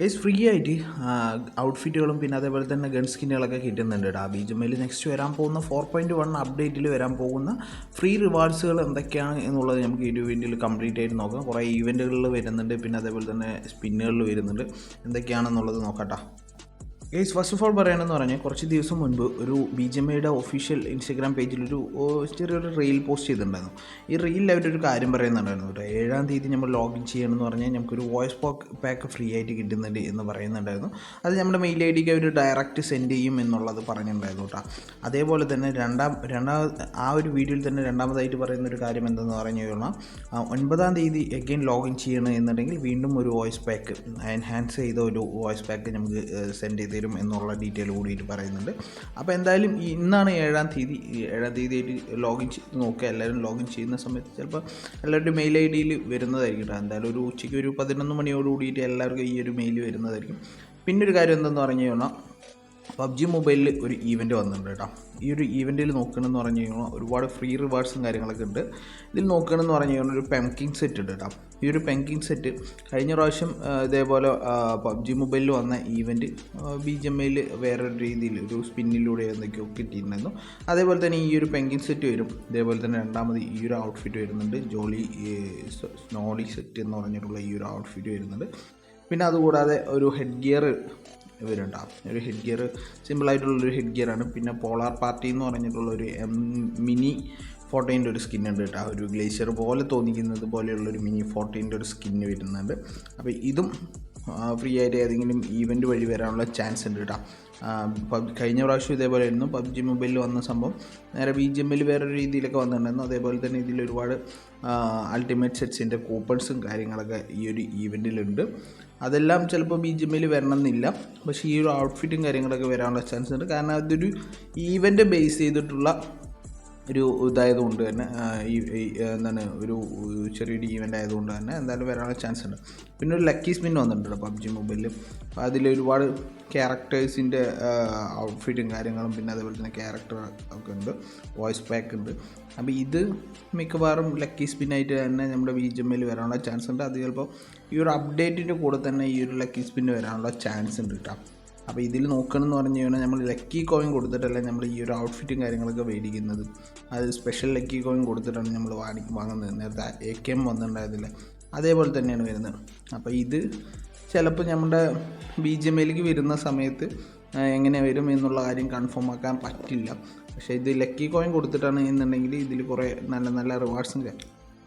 Guys free ആയിട്ട് ഔട്ട്ഫിറ്റുകളും പിന്നെ അതേപോലെ തന്നെ ഗൺ സ്കിന്നുകളൊക്കെ കിട്ടുന്നുണ്ട് കേട്ടോ ബി ജി എമ്മിൽ നെക്സ്റ്റ് വരാൻ പോകുന്ന ഫോർ പോയിന്റ് വൺ അപ്ഡേറ്റിൽ വരാൻ പോകുന്ന ഫ്രീ റിവാർഡ്സുകൾ എന്തൊക്കെയാണ് എന്നുള്ളത് നമുക്ക് ഈ വീഡിയോയിൽ കംപ്ലീറ്റ് ആയിട്ട് നോക്കാം. കുറേ ഈവന്റുകളിൽ വരുന്നുണ്ട് പിന്നെ അതേപോലെ തന്നെ സ്പിന്നുകളിൽ വരുന്നുണ്ട്. എന്തൊക്കെയാണെന്നുള്ളത് നോക്കട്ടോ ഗൈസ് ഫസ്റ്റ് ഓഫ് ഓൾ പറയണമെന്ന് പറഞ്ഞാൽ കുറച്ച് ദിവസം മുൻപ് ഒരു ബി ജെ എമ്മയുടെ ഒഫീഷ്യൽ ഇൻസ്റ്റഗ്രാം പേജിലൊരു ഒരു ചെറിയൊരു റീൽ പോസ്റ്റ് ചെയ്തിട്ടുണ്ടായിരുന്നു. ഈ റീലിൽ അവരൊരു കാര്യം പറയുന്നുണ്ടായിരുന്നു കേട്ടോ. ഏഴാം തീയതി നമ്മൾ ലോഗിൻ ചെയ്യണമെന്ന് പറഞ്ഞാൽ നമുക്കൊരു വോയിസ് പാക്ക് പാക്ക് ഫ്രീ ആയിട്ട് കിട്ടുന്നുണ്ട് എന്ന് പറയുന്നുണ്ടായിരുന്നു. അത് നമ്മുടെ മെയിൽ ഐ ഡിക്ക് അവർ ഡയറക്റ്റ് സെൻഡ് ചെയ്യും എന്നുള്ളത് പറഞ്ഞിട്ടുണ്ടായിരുന്നു കേട്ടോ. അതേപോലെ തന്നെ രണ്ടാം രണ്ടാമ ആ ഒരു വീഡിയോയിൽ തന്നെ രണ്ടാമതായിട്ട് പറയുന്ന ഒരു കാര്യം എന്തെന്ന് പറഞ്ഞു കഴിഞ്ഞാൽ ഒൻപതാം തീയതി എഗെയിൻ ലോഗിൻ ചെയ്യണം എന്നുണ്ടെങ്കിൽ വീണ്ടും ഒരു വോയിസ് പാക്ക് എൻഹാൻസ് ചെയ്ത ഒരു വോയിസ് പാക്ക് നമുക്ക് സെൻഡ് ചെയ്ത് തരും എന്നുള്ള ഡീറ്റെയിൽ കൂടിയിട്ട് പറയുന്നുണ്ട്. അപ്പോൾ എന്തായാലും ഇന്നാണ് ഏഴാം തീയതി. ഏഴാം തീയതി ആയിട്ട് ലോഗിൻ ചെയ്ത് നോക്കുക. എല്ലാവരും ലോഗിൻ ചെയ്യുന്ന സമയത്ത് ചിലപ്പോൾ എല്ലാവരുടെയും മെയിൽ ഐ ഡിയിൽ വരുന്നതായിരിക്കും കേട്ടോ എന്തായാലും ഒരു ഉച്ചയ്ക്ക് ഒരു പതിനൊന്ന് മണിയോട് കൂടിയിട്ട് എല്ലാവർക്കും ഈ ഒരു മെയിൽ വരുന്നതായിരിക്കും. പിന്നെ ഒരു കാര്യം എന്തെന്ന് പറഞ്ഞു കഴിഞ്ഞാൽ പബ്ജി മൊബൈലിൽ ഒരു ഈവന്റ് വന്നിട്ടുണ്ട് കേട്ടോ. ഈ ഒരു ഈവന്റിൽ നോക്കണമെന്ന് പറഞ്ഞു കഴിഞ്ഞാൽ ഒരുപാട് ഫ്രീ റിവാർഡ്സും കാര്യങ്ങളൊക്കെ ഉണ്ട്. ഇതിൽ നോക്കണമെന്ന് പറഞ്ഞു കഴിഞ്ഞാൽ ഒരു പെങ്കിങ് സെറ്റ് ഉണ്ട് കേട്ടോ. ഈ ഒരു പെങ്കിങ് സെറ്റ് കഴിഞ്ഞ പ്രാവശ്യം ഇതേപോലെ പബ്ജി മൊബൈലിൽ വന്ന ഈവന്റ് ബി ജി എം ഐയിൽ വേറൊരു രീതിയിൽ ഒരു സ്പിന്നിലൂടെ എന്തൊക്കെയോ കിട്ടിയിട്ടുണ്ടായിരുന്നു. അതേപോലെ തന്നെ ഈ ഒരു പെങ്കിങ് സെറ്റ് വരും. ഇതേപോലെ തന്നെ രണ്ടാമത് ഈ ഒരു ഔട്ട്ഫിറ്റ് വരുന്നുണ്ട്. ജോളി സ്നോളി സെറ്റ് എന്ന് പറഞ്ഞിട്ടുള്ള ഈ ഒരു ഔട്ട്ഫിറ്റ് വരുന്നുണ്ട്. പിന്നെ അതുകൂടാതെ ഒരു ഹെഡ് ഗിയർ ഇവരുണ്ടാവും. ഒരു ഹെഡ് ഗിയർ സിമ്പിളായിട്ടുള്ളൊരു ഹെഡ് ഗിയറാണ് പിന്നെ പോളാർ പാർട്ടി എന്ന് പറഞ്ഞിട്ടുള്ള ഒരു മിനി ഫോർട്ടീന്റെ ഒരു സ്കിൻ ഉണ്ട് കേട്ടോ. ഒരു ഗ്ലേഷ്യർ പോലെ തോന്നിക്കുന്നത് പോലെയുള്ള ഒരു മിനി ഫോർട്ടീന്റെ ഒരു സ്കിന്ന് വരുന്നുണ്ട്. അപ്പോൾ ഇതും ഫ്രീ ആയിട്ട് ഏതെങ്കിലും ഈവന്റ് വഴി വരാനുള്ള ചാൻസ് ഉണ്ട് കേട്ടോ. കഴിഞ്ഞ പ്രാവശ്യം ഇതേപോലെ ആയിരുന്നു. പബ്ജി മൊബൈലിൽ വന്ന സംഭവം. നേരെ ബി ജി എമ്മിൽ വേറൊരു രീതിയിലൊക്കെ വന്നിട്ടുണ്ടായിരുന്നു. അതേപോലെ തന്നെ ഇതിൽ ഒരുപാട് അൾട്ടിമേറ്റ് സെറ്റ്സിന്റെ കൂപ്പൺസും കാര്യങ്ങളൊക്കെ ഈ ഒരു ഈവന്റിലുണ്ട് അതെല്ലാം ചിലപ്പോൾ ബി ജി എമ്മിൽ വരണമെന്നില്ല. പക്ഷേ ഈ ഒരു ഔട്ട്ഫിറ്റും കാര്യങ്ങളൊക്കെ വരാനുള്ള ചാൻസ് ഉണ്ട്. കാരണം അതൊരു ഈവന്റ് ബേസ് ചെയ്തിട്ടുള്ള ഒരു ഇതായതുകൊണ്ട് തന്നെ ഈ എന്താണ് ഒരു ചെറിയൊരു ഈവന്റ് ആയതുകൊണ്ട് തന്നെ എന്തായാലും വരാനുള്ള ചാൻസ് ഉണ്ട്. പിന്നെ ഒരു ലക്കി സ്പിൻ വന്നിട്ടുണ്ട് പബ്ജി മൊബൈലിൽ അപ്പോൾ അതിൽ ഒരുപാട് ക്യാരക്ടേഴ്സിന്റെ ഔട്ട്ഫിറ്റും കാര്യങ്ങളും പിന്നെ അതേപോലെ തന്നെ ക്യാരക്ടർ ഒക്കെ ഉണ്ട്. വോയിസ് പാക്ക് ഉണ്ട്. അപ്പോൾ ഇത് മിക്കവാറും ലക്കി സ്പിന്നായിട്ട് തന്നെ നമ്മുടെ ബി ജി എമ്മിൽ വരാനുള്ള ചാൻസ് ഉണ്ട്. അത് ചിലപ്പോൾ ഈ ഒരു അപ്ഡേറ്റിന്റെ കൂടെ തന്നെ ഈ ഒരു ലക്കി സ്പിൻ വരാനുള്ള ചാൻസ് ഉണ്ട് കേട്ടോ അപ്പോൾ ഇതിൽ നോക്കണമെന്ന് പറഞ്ഞു കഴിഞ്ഞാൽ നമ്മൾ ലക്കി കോയിൻ കൊടുത്തിട്ടല്ല നമ്മൾ ഈ ഒരു ഔട്ട്ഫിറ്റും കാര്യങ്ങളൊക്കെ മേടിക്കുന്നത്. അത് സ്പെഷ്യൽ ലക്കി കോയിൻ കൊടുത്തിട്ടാണ് നമ്മൾ വാങ്ങി വാങ്ങുന്നത്. നേരത്തെ എ കെ എം വന്നിട്ടുണ്ടായതില്ല അതേപോലെ തന്നെയാണ് വരുന്നത്. അപ്പോൾ ഇത് ചിലപ്പോൾ നമ്മുടെ ബി ജി എം എയിലേക്ക് വരുന്ന സമയത്ത് എങ്ങനെ വരും എന്നുള്ള കാര്യം കൺഫേം ആക്കാൻ പറ്റില്ല. പക്ഷേ ഇത് ലക്കി കോയിൻ കൊടുത്തിട്ടാണ് എന്നുണ്ടെങ്കിൽ ഇതിൽ കുറേ നല്ല നല്ല റിവാർഡ്സും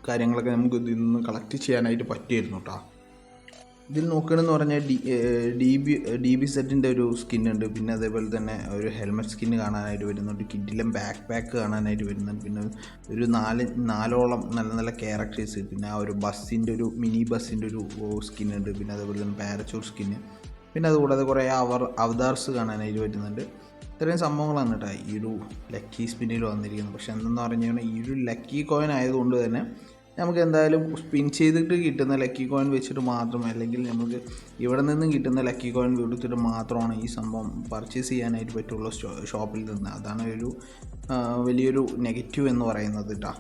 കാര്യങ്ങളൊക്കെ നമുക്ക് ഇതിൽ നിന്ന് കളക്ട് ചെയ്യാനായിട്ട് പറ്റിയിരുന്നു കേട്ടോ ഇതിൽ നോക്കണമെന്ന് പറഞ്ഞാൽ D D B D B സെറ്റിന്റെ ഒരു സ്കിൻ ഉണ്ട് പിന്നെ അതേപോലെ തന്നെ ഒരു ഹെൽമെറ്റ് സ്കിൻ കാണാനായിട്ട് വരുന്നുണ്ട്. കിഡിലും ബാക്ക് പാക്ക് കാണാനായിട്ട് വരുന്നുണ്ട്. പിന്നെ ഒരു നാല് നാലോളം നല്ല നല്ല ക്യാരക്ടേഴ്സ് പിന്നെ ആ ഒരു ബസ്സിന്റെ ഒരു മിനി ബസ്സിന്റെ ഒരു സ്കിൻ ഉണ്ട് പിന്നെ അതേപോലെ തന്നെ പാരച്ചൂട്ട് സ്കിന്ന് പിന്നെ അതുകൂടാതെ കുറേ അവർ അവതാർസ് കാണാനായിട്ട് വരുന്നുണ്ട്. ഇത്രയും സംഭവങ്ങളാണ് കേട്ടോ ഈ ഒരു ലക്കി സ്പിന്നിൽ വന്നിരിക്കുന്നത്. പക്ഷെ എന്തെന്ന് പറഞ്ഞു കഴിഞ്ഞാൽ ഈ ഒരു ലക്കി കോയിൻ ആയതുകൊണ്ട് തന്നെ നമുക്ക് എന്തായാലും സ്പിൻ ചെയ്തിട്ട് കിട്ടുന്ന ലക്കി കോയിൻ വെച്ചിട്ട് മാത്രം അല്ലെങ്കിൽ നമുക്ക് ഇവിടെ നിന്നും കിട്ടുന്ന ലക്കി കോയിൻ കൊടുത്തിട്ട് മാത്രമാണ് ഈ സംഭവം പർച്ചേസ് ചെയ്യാനായിട്ട് പറ്റുള്ളൂ ഷോപ്പിൽ നിന്ന്. അതാണ് ഒരു വലിയൊരു നെഗറ്റീവ് എന്ന് പറയുന്നത് കേട്ടോ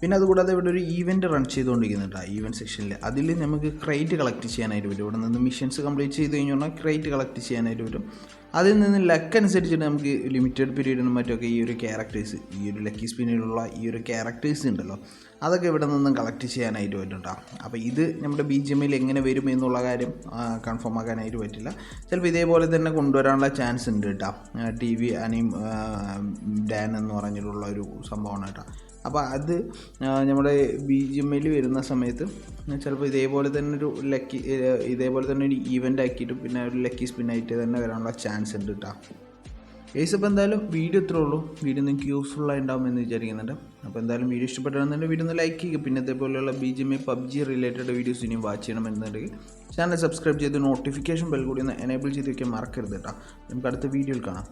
പിന്നെ അതുകൂടാതെ ഇവിടെ ഒരു ഈവന്റ് റൺ ചെയ്തുകൊണ്ടിരിക്കുന്നുണ്ട് ഈവന്റ് സെക്ഷനിൽ അതിൽ നമുക്ക് ക്രൈറ്റ് കളക്ട് ചെയ്യാനായിട്ട് വരും ഇവിടെ നിന്ന് മിഷൻസ് കംപ്ലീറ്റ് ചെയ്ത് കഴിഞ്ഞാൽ ക്രൈറ്റ് കളക്ട് ചെയ്യാനായിട്ട് വരും അതിൽ നിന്ന് ലക്ക് അനുസരിച്ചിട്ട് നമുക്ക് ലിമിറ്റഡ് പീരീഡിനും മറ്റൊക്കെ ഈ ഒരു ക്യാരക്ടേഴ്സ് ഈ ഒരു ലക്കി സ്പിന്നിലുള്ള ഈ ഒരു ക്യാരക്ടേഴ്സ് ഉണ്ടല്ലോ അതൊക്കെ ഇവിടെ നിന്നും കളക്ട് ചെയ്യാനായിട്ട് പറ്റുന്നുണ്ടാവും അപ്പോൾ ഇത് നമ്മുടെ ബി ജി എമ്മിൽ എങ്ങനെ വരും എന്നുള്ള കാര്യം കൺഫേം ആക്കാനായിട്ട് പറ്റില്ല. ചിലപ്പോൾ ഇതേപോലെ തന്നെ കൊണ്ടുവരാനുള്ള ചാൻസ് ഉണ്ട് കേട്ടോ. ടി വി അനിയും ഡാൻ എന്ന് പറഞ്ഞിട്ടുള്ള ഒരു സംഭവമാണ് കേട്ടോ. അപ്പോൾ അത് നമ്മുടെ ബി ജി എം വരുന്ന സമയത്ത് ചിലപ്പോൾ ഇതേപോലെ തന്നെ ഒരു ലക്കി ഇതേപോലെ തന്നെ ഒരു ഈവന്റ് ആക്കിയിട്ട് പിന്നെ ഒരു ലക്കി സ്പിന്നായിട്ട് തന്നെ വരാനുള്ള ചാൻസ് ഉണ്ട് കേട്ടോ ഏസ് അപ്പോൾ എന്തായാലും വീഡിയോ ഇത്രേ ഉള്ളൂ. വീഡിയോ നിങ്ങൾക്ക് യൂസ്ഫുൾ ആയിട്ടുണ്ടാവും എന്ന് വിചാരിക്കുന്നുണ്ട്. അപ്പോൾ എന്തായാലും വീഡിയോ ഇഷ്ടപ്പെട്ടാണെന്നുണ്ടെങ്കിൽ വീഡിയോ ഒന്ന് ലൈക്ക് ചെയ്യുക. പിന്നെ ഇതേപോലെയുള്ള B G M I PUBG related videos ഇനിയും വാച്ച് ചെയ്യണമെന്നുണ്ടെങ്കിൽ ചാനൽ സബ്സ്ക്രൈബ് ചെയ്ത് നോട്ടിഫിക്കേഷൻ ബെൽ കൂടി ഒന്ന് എനേബിൾ ചെയ്ത് വയ്ക്കാൻ മറക്കരുത് കേട്ടോ നമുക്ക് അടുത്ത വീഡിയോയിൽ കാണാം.